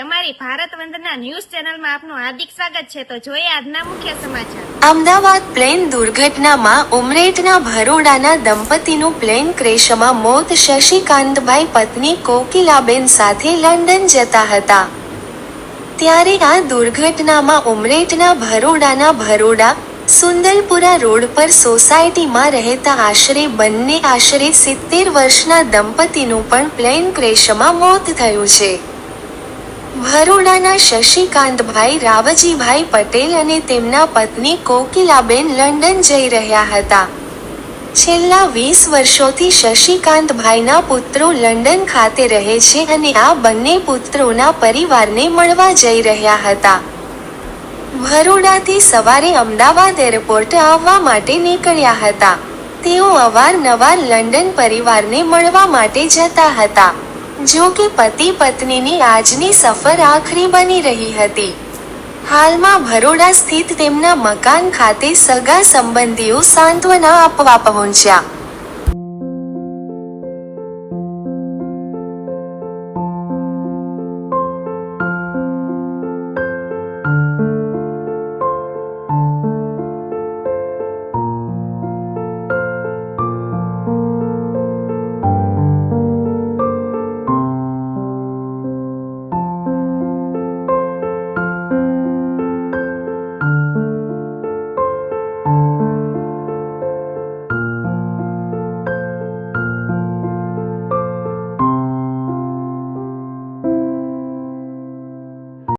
અમારી ભારત વંદના ન્યૂઝ ચેનલમાં આપનું હાર્દિક સ્વાગત છે. તો જોઈએ આજના મુખ્ય સમાચાર. અમદાવાદ પ્લેન દુર્ઘટનામાં ઉમરેઠના ભરોડાના દંપતીનું પ્લેન ક્રેશમાં મોત. શશિકાંતભાઈ પત્ની કોકિલાબેન સાથે લંડન જતા હતા. ત્યારે આ દુર્ઘટનામાં ઉમરેઠના ભરોડાના ભરોડા સુંદરપુરા રોડ પર સોસાયટીમાં રહેતા આશરે બંને આશરે સિત્તેર વર્ષના દંપતીનું પણ પ્લેન ક્રેશમાં મોત થયું છે. ભરોડાના શશિકાંતભાઈ રાવજીભાઈ પટેલ અને તેમના પત્ની કોકિલાબેન લંડન જઈ રહ્યા હતા. છેલ્લા વીસ વર્ષોથી શશિકાંતભાઈના પુત્રો લંડન ખાતે રહે છે અને આ બંને પુત્રોના પરિવારને મળવા જઈ રહ્યા હતા. ભરોડાથી સવારે અમદાવાદ એરપોર્ટ આવવા માટે નીકળ્યા હતા. તેઓ અવારનવાર લંડન પરિવારને મળવા માટે જતા હતા. જો કે પતિ પત્નીની આજની સફર આખરી બની રહી હતી. હાલમાં ભરોડા સ્થિત તેમના મકાન ખાતે સગા સંબંધીઓ સાંત્વના આપવા પહોંચ્યા.